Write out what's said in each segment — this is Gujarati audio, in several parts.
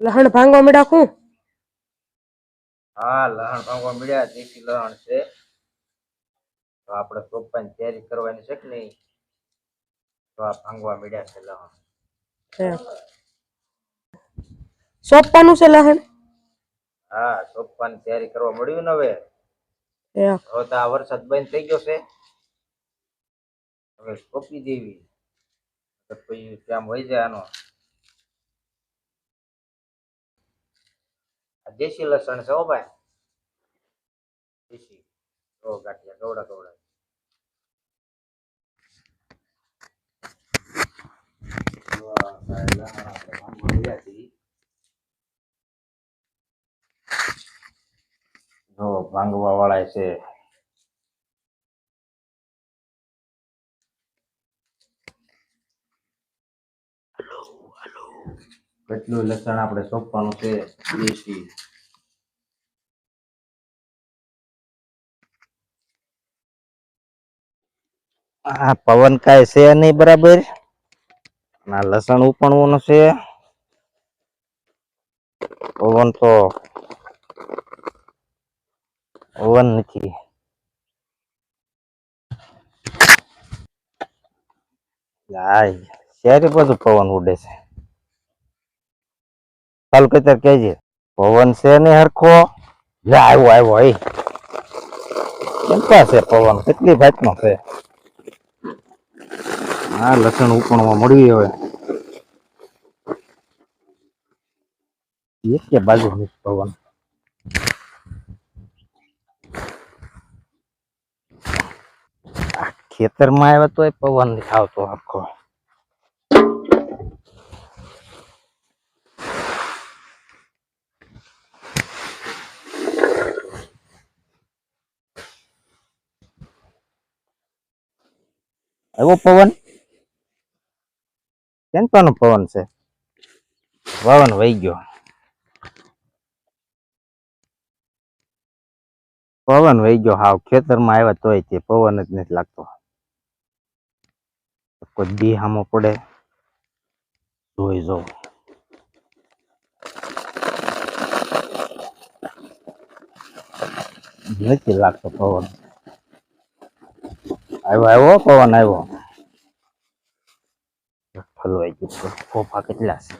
લહણ ભાંગવા મળ્યા કું હા લહણ ભાંગવા મળ્યા દેશી લહણ છે. તો આપણે સોપાની તૈયારી કરવાની છે કે નહીં? તો આ ભાંગવા મળ્યા છે લહણ. એમ. સોંપવાનું છે લહણ? હા સોપાની તૈયારી કરવા મળ્યું ને હવે. હવે તો આ વરસાદ બંધ થઈ ગયો છે. હવે સોપી દેવી. તો પછી ત્યાં હોય જાય આનો દેશી લસણ છે. જો ભાંગવા વાળા છે. કેટલું લસણ આપણે સોંપવાનું છે? દેશી. આ પવન કાંઈ છે નહીં બરાબર. ના લસણ ઉપણવાનું છે. પવન તો પવન નથી. શેરી બધું પવન ઉડે છે. ચાલ કતર કેજે પવન છે નહીં હરખો? આવ્યો આવ્યો એ કેમ છે પવન? કેટલી ભાતનો છે? હા લસણ ઉપણમાં મળવી હવે. એક કે બાજુ નથી પવન. ખેતરમાં આવ્યો તો પવન આવતો આખો. આવ્યો પવન? કેનપાનો પવન છે? પવન વહી ગયો. પવન વહી ગયો હાવ. ખેતરમાં આવ્યા તોય તે પવન જ નથી લાગતો. કોઈ દી હામો પડે. જોઈ જો નથી લાગતો પવન. આવ્યો આવ્યો, પવન આવ્યો. ફલવાઈ ગયું છે. ફોફા કેટલા છે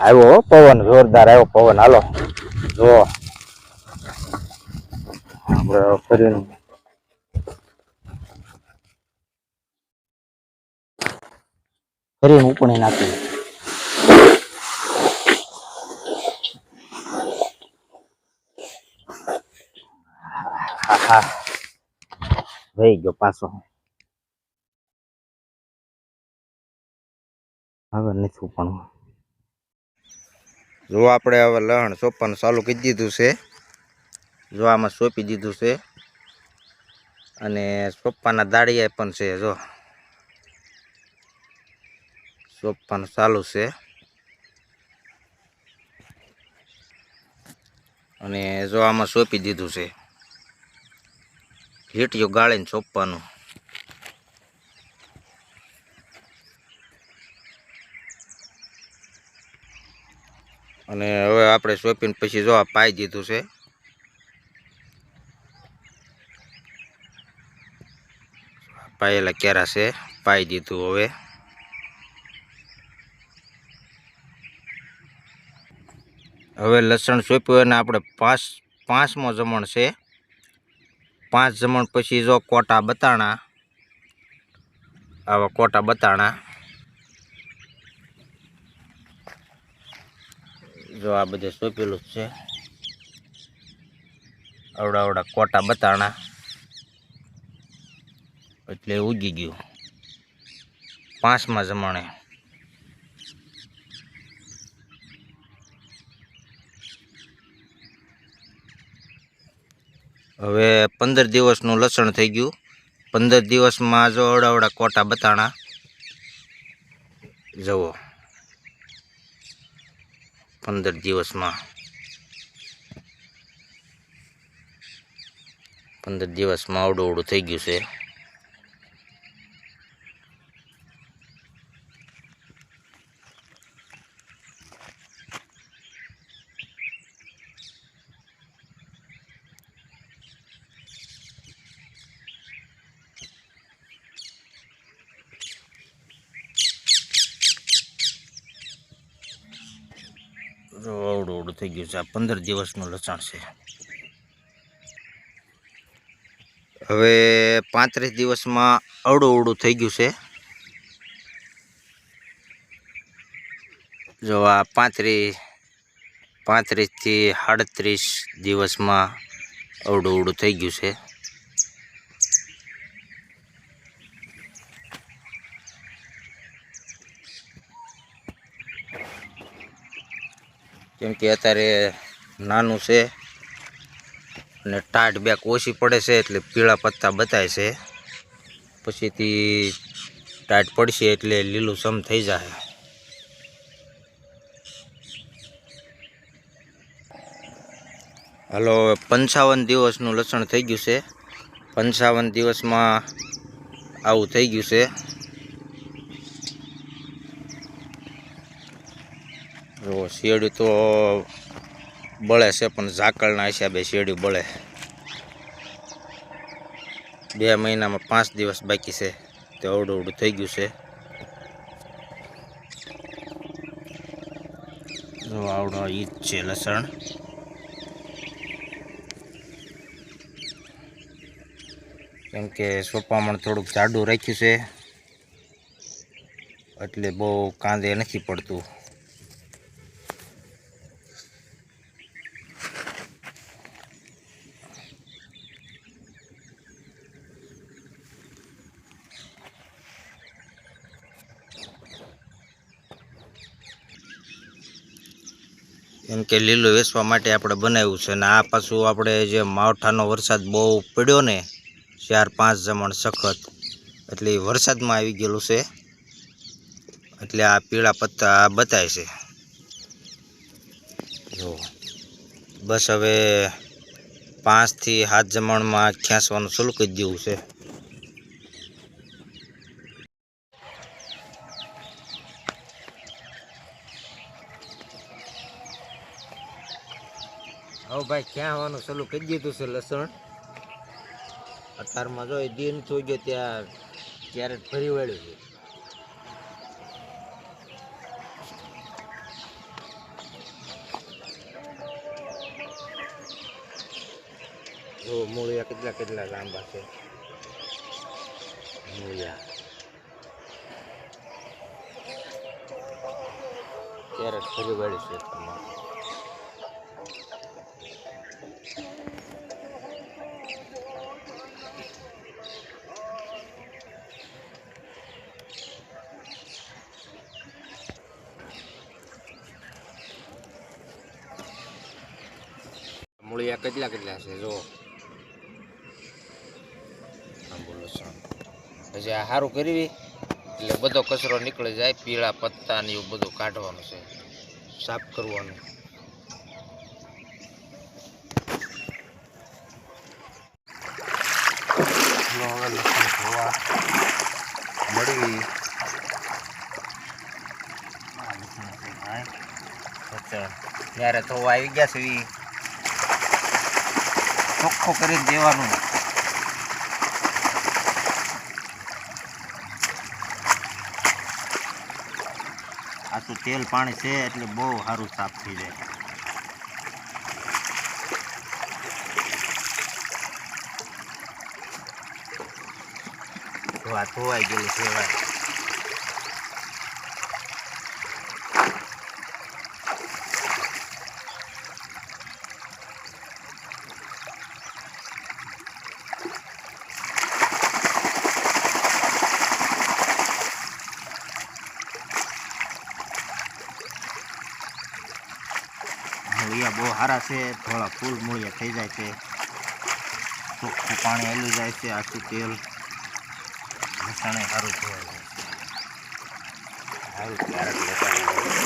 આવ્યો પવન જોરદાર આવ્યો પવન હાલો જો આપણે ફરીને ફરીને ઉપણી નાખી હા હા વહી ગયો પાછો હવે નથી ઉપણવું જો આપણે હવે લહણ સોંપવાનું ચાલુ કરી દીધું છે. જો આમાં સોંપી દીધું છે. અને સોંપવાના દાળિયા પણ છે, જો. સોંપવાનું ચાલુ છે. અને જો આમાં સોંપી દીધું છે. હીટિયું ગાળીને ચોપવાનું અને હવે આપણે સોંપીને પછી જો આ પાઈ દીધું છે. પાયેલા કેરા છે, પાઈ દીધું હવે. હવે લસણ સોંપ્યું અને આપણે પાંચ પાંચમો જમણ છે. પાંચ જમણ પછી જો કોટા બતાણા, આવા કોટા બતાણા. જો આ બધે સોંપેલું જ છે. આવડા આવડા કોટા બતાણા. એટલે ઉગી ગયું. પાંચમા જમણે. હવે પંદર દિવસનું લસણ થઈ ગયું. પંદર દિવસમાં જો અવડાવડા કોટા બતાણા. જવો પંદર દિવસમાં. પંદર દિવસમાં અવડું અવડું થઈ ગયું છે જો આવડું થઈ ગયું છે. આ પંદર દિવસનું લસણ છે. હવે પાંત્રીસ દિવસમાં અવડું અવડું થઈ ગયું છે. જો આ પાંત્રીસ, પાંત્રીસથી સાડત્રીસ દિવસમાં અવડું અવડું થઈ ગયું છે. કેમ કે અત્યારે નાનું છે અને ટાઢ બેક ઓછી પડે છે એટલે પીળા પત્તા બતાય છે. પછીથી ટાઢ પડશે એટલે લીલું સમ થઈ જાય. હાલો પંચાવન દિવસનું લસણ થઈ ગયું છે. પંચાવન દિવસમાં આવું થઈ ગયું છે. જો શેરડી તો બળે છે, પણ ઝાકળના હિસાબે શેરડી બળે. બે મહિનામાં પાંચ દિવસ બાકી છે, તે અવડું અવડું થઈ ગયું છે. જો આવડો ઈ જ છે લસણ. કેમ કે સોપામણ થોડુંક જાડું રાખ્યું છે, એટલે બહુ કાંદે નથી પડતું. એમ કે લીલું વેચવા માટે આપણે બનાવ્યું છે. અને આ પાછું આપણે જે માવઠાનો વરસાદ બહુ પડ્યો ને, ચાર પાંચ જમણ સખત. એટલે એ વરસાદમાં આવી ગયેલું છે. એટલે આ પીળા પત્તા બતાય છે. જો, બસ હવે પાંચથી સાત જમણમાં ખેંચવાનું શરૂ કરી દેવું છે. ભાઈ, ક્યાં આવવાનું? ચાલુ કરી દીધું છે લસણ. અત્યારમાં જો દિન થઈ ગયો ત્યાં ક્યારેક ફરી વળ્યું છે. જો મૂળિયા કેટલા કેટલા લાંબા છે. મૂળિયા. ક્યારેક ફરી વળ્યું છે. તમારે મૂળિયા કેટલા કેટલા છે? જો પછી આ સારું કરવી? એટલે બધો કચરો નીકળી જાય, પીળા પત્તા ને એવું બધું કાઢવાનું છે. સાફ કરવાનું. મળી. ત્યારે ધોવા આવી ગયા છે ચોખ્ખો કરી દેવાનું. આટલું તેલ પાણી છે, એટલે બહુ સારું સાફ થઈ જાય. ધોવા ધોવાઈ ગયેલું છે ભાઈ મૂળિયા બહુ સારા છે, થોડા ફૂલ મૂળિયા થઈ જાય છે. ચોખ્ખું પાણી હેલું જાય છે, આખું તેલ. લસણે સારું થવા જાય સારું ક્યારેક લેતા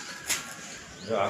જો આ